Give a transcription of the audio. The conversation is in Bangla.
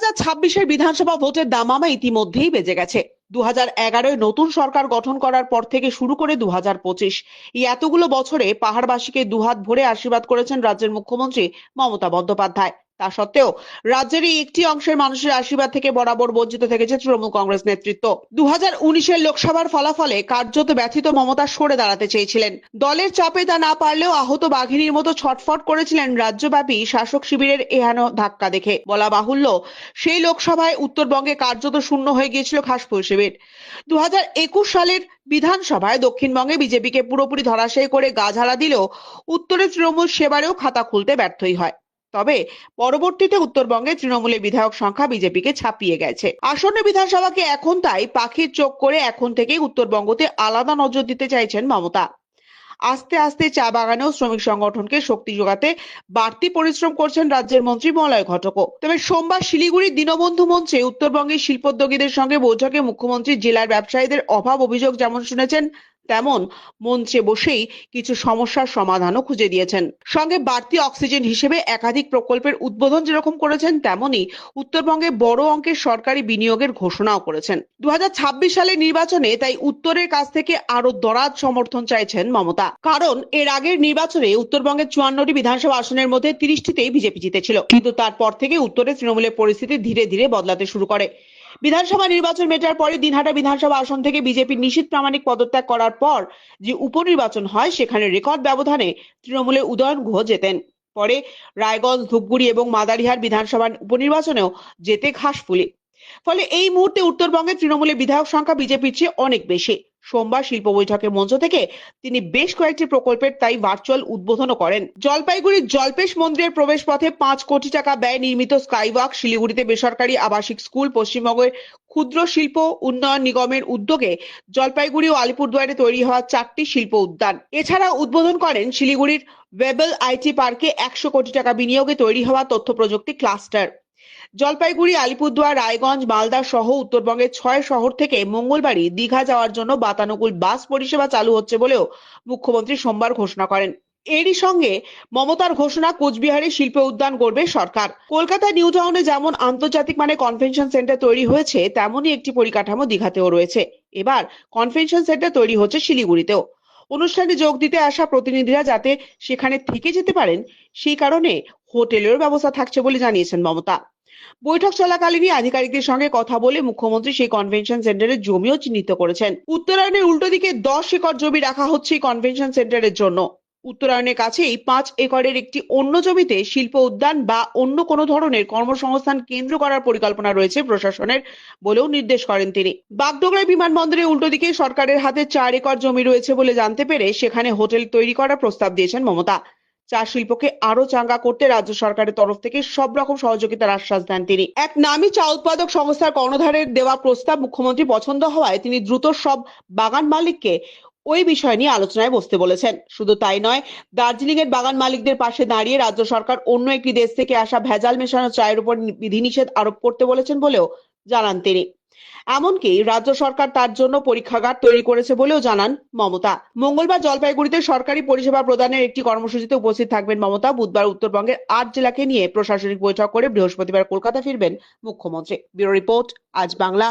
হাজার বিধানসভা ভোটের দামামা ইতিমধ্যেই বেজে গেছে। দু হাজার নতুন সরকার গঠন করার পর থেকে শুরু করে দু হাজার পঁচিশ। এই এতগুলো বছরে পাহাড়বাসীকে দুহাত ভরে আশীর্বাদ করেছেন রাজ্যের মুখ্যমন্ত্রী মমতা বন্দ্যোপাধ্যায়। তা সত্ত্বেও রাজ্যের একটি অংশের মানুষের আশীর্বাদ থেকে বরাবর বঞ্চিত থেকেছে তৃণমূল কংগ্রেস নেতৃত্ব। দু হাজার উনিশের লোকসভার ফলাফলে কার্যত ব্যথিত মমতা সরে দাঁড়াতে চেয়েছিলেন। দলের চাপে তা না পারলেও আহত বাঘিনীর মতো ছটফট করেছিলেন রাজ্যব্যাপী শাসক শিবিরের এহেন ধাক্কা দেখে। বলা বাহুল্য, সেই লোকসভায় উত্তরবঙ্গে কার্যত শূন্য হয়ে গিয়েছিল খাসফুল শিবির। দু হাজার একুশ সালের বিধানসভায় দক্ষিণবঙ্গে বিজেপিকে পুরোপুরি ধরাশায়ী করে গাঝাড়া দিলেও উত্তরে তৃণমূল সেবারেও খাতা খুলতে ব্যর্থই হয়। তবে পরবর্তীতে উত্তরবঙ্গে তৃণমূলের বিধায়ক সংখ্যা বিজেপিকে ছাপিয়ে গেছে। আসন্ন বিধানসভাকে এখন তাই পাখির চোখ করে এখন থেকেই উত্তরবঙ্গতে আলাদা নজর দিতে চাইছেন মমতা। আস্তে আস্তে চা বাগানেও শ্রমিক সংগঠনকে শক্তি যোগাতে বাড়তি পরিশ্রম করছেন রাজ্যের মন্ত্রী মলয় ঘটকও। তবে সোমবার শিলিগুড়ির দীনবন্ধু মঞ্চে উত্তরবঙ্গের শিল্পোদ্যোগীদের সঙ্গে বৈঠকে মুখ্যমন্ত্রী, জেলার ব্যবসায়ীদের অভাব অভিযোগ যেমন শুনেছেন তেমন মঞ্চে বসেই কিছু সমস্যার সমাধানও খুঁজে দিয়েছেন। সঙ্গে বাড়তি অক্সিজেন হিসেবে একাধিক প্রকল্পের উদ্বোধন যেরকম করেছেন তেমনি উত্তরবঙ্গে বড় অঙ্কের সরকারি বিনিয়োগের ঘোষণাও করেছেন। দু সালের নির্বাচনে তাই উত্তরের কাছ থেকে আরও দরাজ সমর্থন চাইছেন মমতা। কারণ এর আগের নির্বাচনে উত্তরবঙ্গের চুয়ান্নটি বিধানসভা আসনের মধ্যে তিরিশটিতেই বিজেপি জিতেছিল। কিন্তু তারপর থেকে উত্তরে তৃণমূলের পরিস্থিতি ধীরে ধীরে বদলাতে শুরু করে। বিধানসভা নির্বাচন মেটার পরে দিনহাটা বিধানসভা আসন থেকে বিজেপি নিশীত প্রামাণিক পদত্যাগ করার পর যে উপনির্বাচন হয়, সেখানে রেকর্ড ব্যবধানে তৃণমূলের উদয়ন ঘোষ জেতেন। পরে রায়গঞ্জ, ধূপগুড়ি এবং মাদারিহার বিধানসভা উপনির্বাচনেও জেতে ঘাসফুলি ফলে এই মুহূর্তে উত্তরবঙ্গে তৃণমূলের বিধায়ক সংখ্যা বিজেপির চেয়ে অনেক বেশি। সোমবার শিল্প বৈঠকের মঞ্চ থেকে তিনি বেশ কয়েকটি প্রকল্পের তাই ভার্চুয়াল উদ্বোধনও করেন। জলপাইগুড়ির জলপেশ মন্দিরের প্রবেশ পথে পাঁচ কোটি টাকা ব্যয় নির্মিত স্কাইওয়াক শিলিগুড়িতে বেসরকারি আবাসিক স্কুল পশ্চিমবঙ্গের ক্ষুদ্র শিল্প উন্নয়ন নিগমের উদ্যোগে জলপাইগুড়ি ও আলিপুরদুয়ারে তৈরি হওয়া চারটি শিল্প উদ্যান। এছাড়া উদ্বোধন করেন শিলিগুড়ির ওয়েবেল আইটি পার্কে একশো কোটি টাকা বিনিয়োগে তৈরি হওয়া তথ্য প্রযুক্তি ক্লাস্টার। জলপাইগুড়ি, আলিপুরদুয়ার, রায়গঞ্জ, মালদা সহ উত্তরবঙ্গের ছয় শহর থেকে মঙ্গলবারই দীঘা যাওয়ার জন্য বাতানুকূল বাস পরিষেবা চালু হচ্ছে বলেও মুখ্যমন্ত্রী সোমবার ঘোষণা করেন। এরই সঙ্গে মমতার ঘোষণা কোচবিহারে শিল্প উদ্যান গড়বে সরকার। কলকাতা নিউ টাউনে যেমন আন্তর্জাতিক মানে কনভেনশন সেন্টার তৈরি হয়েছে, তেমনই একটি পরিকাঠামো দীঘাতেও রয়েছে। এবার কনভেনশন সেন্টার তৈরি হচ্ছে শিলিগুড়িতেও। অনুষ্ঠানে যোগ দিতে আসা প্রতিনিধিরা যাতে সেখানে থেকে যেতে পারেন, সেই কারণে হোটেলের ব্যবস্থা থাকছে বলে জানিয়েছেন মমতা। বৈঠক চলাকালীনই আধিকারিকদের সঙ্গে কথা বলে মুখ্যমন্ত্রী সেই কনভেনশন সেন্টারের জমিও চিহ্নিত করেছেন। উত্তরায়ণের উল্টো দিকে দশ একর জমি রাখা হচ্ছে কনভেনশন সেন্টারের জন্য। উত্তরায়ণের কাছেই পাঁচ একরের একটি অন্য জমিতে শিল্প উদ্যান বা অন্য কোনো ধরনের কর্মসংস্থান কেন্দ্র করার পরিকল্পনা রয়েছে প্রশাসনের বলেও নির্দেশ করেন তিনি। বাগডোগরা বিমানবন্দরের উল্টো দিকে সরকারের হাতে চার একর জমি রয়েছে বলে জানতে পেরে সেখানে হোটেল তৈরি করার প্রস্তাব দিয়েছেন মমতা। চা শিল্পকে আরও চাঙ্গা করতে রাজ্য সরকারের তরফ থেকে সব রকম সহযোগিতার আশ্বাস দেন তিনি। এক নামী চা উৎপাদক সংস্থার কর্ণধারের দেওয়া প্রস্তাব মুখ্যমন্ত্রী পছন্দ হওয়ায় তিনি দ্রুত সব বাগান মালিককে ওই বিষয় নিয়ে আলোচনায় বসতে বলেছেন। শুধু তাই নয় দার্জিলিং এর বাগান মালিকদের পাশে দাঁড়িয়ে রাজ্য সরকার অন্য একটি দেশ থেকে আসা ভেজাল মেশানো চায়ের উপর বিধিনিষেধ আরোপ করতে বলেছেন বলেও জানান তিনি। এমনকি রাজ্য সরকার তার জন্য পরীক্ষাগার তৈরি করেছে বলেও জানান মমতা। মঙ্গলবার জলপাইগুড়িতে সরকারি পরিষেবা প্রদানের একটি কর্মসূচিতে উপস্থিত থাকবেন মমতা। বুধবার উত্তরবঙ্গের আট জেলাকে নিয়ে প্রশাসনিক বৈঠক করে বৃহস্পতিবার কলকাতা ফিরবেন মুখ্যমন্ত্রী। ব্যুরো রিপোর্ট, আজ বাংলা।